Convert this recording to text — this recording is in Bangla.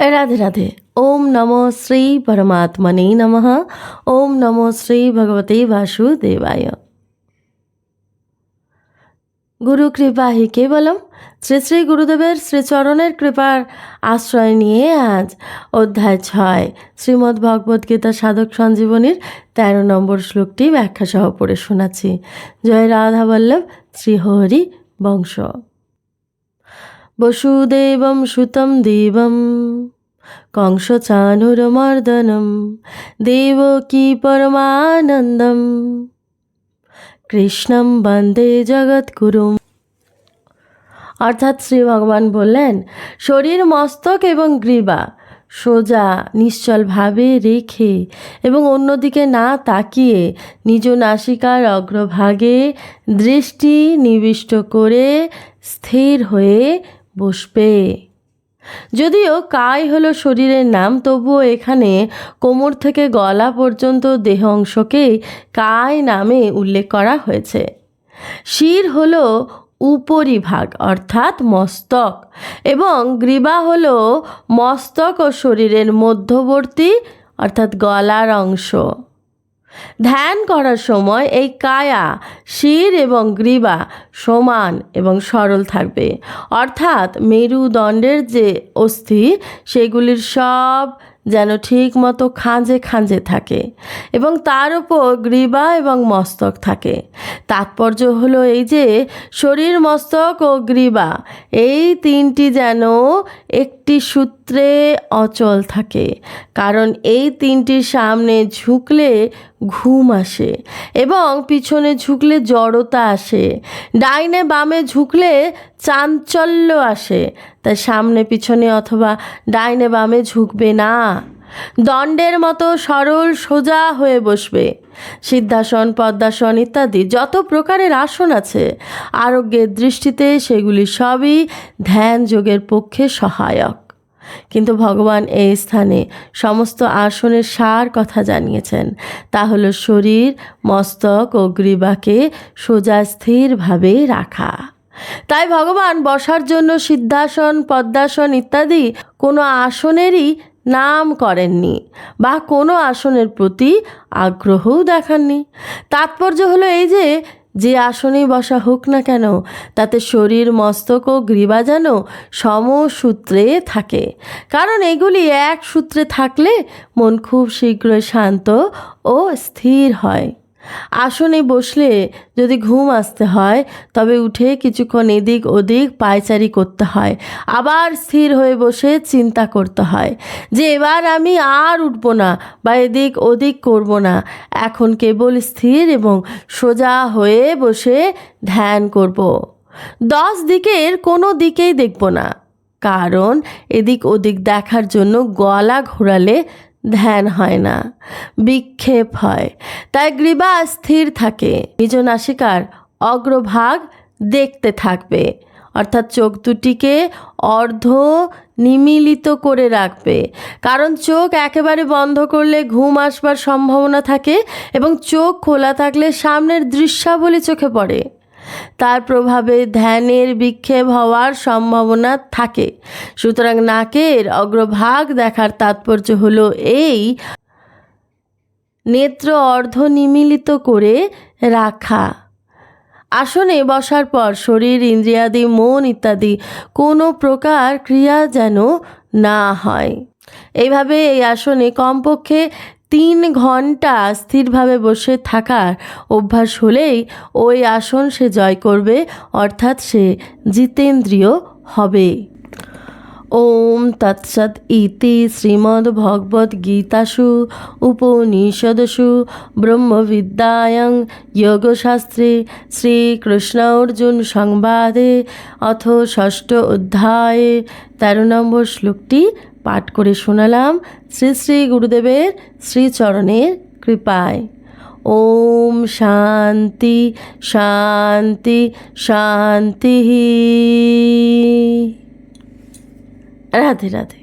রাধে রাধে ওম নমো শ্রী পরমাত্মনে নমঃ ওম নমো শ্রী ভগবতে বাসুদেবায় গুরু কৃপা হি কেবলম শ্রী শ্রী গুরুদেবের শ্রীচরণের কৃপার আশ্রয় নিয়ে আজ অধ্যায় ছয় শ্রীমদ্ ভগবদ্গীতা সাধক সঞ্জীবনীর তেরো নম্বর শ্লোকটি ব্যাখ্যা সহ পড়ে শোনাচ্ছি। জয় রাধা বল্লভ শ্রীহরি বংশ। বসুদেবম সুতম দেবম, কংসচানুরমর্দনম দেবকী পরমানন্দম। কৃষ্ণম বন্দে জগৎগুরুম অর্থাৎ শ্রী ভগবান বললেন, শরীর, মস্তক এবং গ্রীবা সোজা, নিশ্চলভাবে রেখে এবং অন্যদিকে না তাকিয়ে নিজ নাসিকার অগ্রভাগে দৃষ্টি নিবিষ্ট করে স্থির হয়ে বসবে। যদিও কায় হলো শরীরের নাম, তবুও এখানে কোমর থেকে গলা পর্যন্ত দেহ অংশকেই কায় নামে উল্লেখ করা হয়েছে। শির হলো উপরিভাগ, অর্থাৎ মস্তক, এবং গ্রীবা হলো মস্তক ও শরীরের মধ্যবর্তী, অর্থাৎ গলার অংশ। ধ্যান করার সময় এই কায়া, শির এবং গ্রীবা সমান এবং সরল থাকবে। অর্থাৎ মেরুদণ্ডের যে অস্থি, সেগুলির সব যেন ঠিক মতো খাঁজে খাঁজে থাকে এবং তার উপর গ্রীবা এবং মস্তক থাকে। তাৎপর্য হলো এই যে, শরীর মস্তক ও গ্রীবা, এই তিনটি যেন একটি সূত্রে অচল থাকে। কারণ এই তিনটির সামনে ঝুঁকলে ঘুম আসে এবং পিছনে ঝুঁকলে জড়তা আসে। ডাইনে বামে ঝুঁকলে চাঞ্চল্য আসে। তাই সামনে পিছনে অথবা ডাইনে বামে ঝুঁকবে না। দণ্ডের মতো সরল সোজা হয়ে বসবে। সিদ্ধাসন, পদ্মাসন ইত্যাদি যত প্রকারের আসন আছে, আরোগ্যের দৃষ্টিতে সেগুলি সবই ধ্যান যোগের পক্ষে সহায়ক। কিন্তু ভগবান এই স্থানে সমস্ত আসনের সার কথা জানিয়েছেন। তা হলো শরীর, মস্তক ও গ্রীবাকে সোজা স্থিরভাবে রাখা। তাই ভগবান বসার জন্য সিদ্ধাসন, পদ্মাসন ইত্যাদি কোনো আসনেরই নাম করেননি বা কোনো আসনের প্রতি আগ্রহও দেখাননি। তাৎপর্য হলো এই যে যে আসনেই বসা হোক না কেন, তাতে শরীর, মস্তক ও গ্রীবা যেন সমসূত্রে থাকে। কারণ এগুলি এক সূত্রে থাকলে মন খুব শীঘ্রই শান্ত ও স্থির হয়। আসনে বসলে যদি ঘুম আসতে হয়, তবে উঠে কিছুক্ষণ এদিক ওদিক পায়চারি করতে হয়। আবার স্থির হয়ে বসে চিন্তা করতে হয় যে এবার আমি আর উঠব না বা এদিক ওদিক করব না। এখন কেবল স্থির এবং সোজা হয়ে বসে ধ্যান করব। দশ দিকের কোনো দিকেই দেখব না, কারণ এদিক ওদিক দেখার জন্য গলা ঘোরালে ধ্যান হয় না, বিক্ষেপ হয়। তাই গ্রীবা স্থির থাকে, নিজ নাসিকার অগ্রভাগ দেখতে থাকবে। অর্থাৎ চোখ দুটিকে অর্ধ নিমিলিত করে রাখবে। কারণ চোখ একেবারে বন্ধ করলে ঘুম আসবার সম্ভাবনা থাকে এবং চোখ খোলা থাকলে সামনের দৃশ্যাবলী চোখে পড়ে। তার প্রভাবে ধ্যানের বিক্ষেপ হওয়ার সম্ভাবনা থাকে। সুতরাং নাকের অগ্রভাগ দেখার তাৎপর্য হলো এই নেত্র অর্ধ নিমিলিত করে রাখা। আসনে বসার পর শরীর, ইন্দ্রিয়াদি, মন ইত্যাদি কোনো প্রকার ক্রিয়া যেন না হয়। এইভাবে এই আসনে কমপক্ষে তিন ঘণ্টা স্থিরভাবে বসে থাকার অভ্যাস হলেই ওই আসন সে জয় করবে, অর্থাৎ সে জিতেন্দ্রিয় হবে। ওম তৎসৎ ইতি শ্রীমদ্ভগবদ্গীতাসু উপনিষদসু, ব্রহ্মবিদ্যায়ং যোগশাস্ত্রে শ্রীকৃষ্ণ অর্জুন সংবাদে, অথ ষষ্ঠ অধ্যায়ে, তেরো নম্বর শ্লোকটি পাঠ করে শোনালাম শ্রী শ্রী গুরুদেবের শ্রীচরণের কৃপায়। ওম শান্তি শান্তি শান্তি। রাধে রাধে।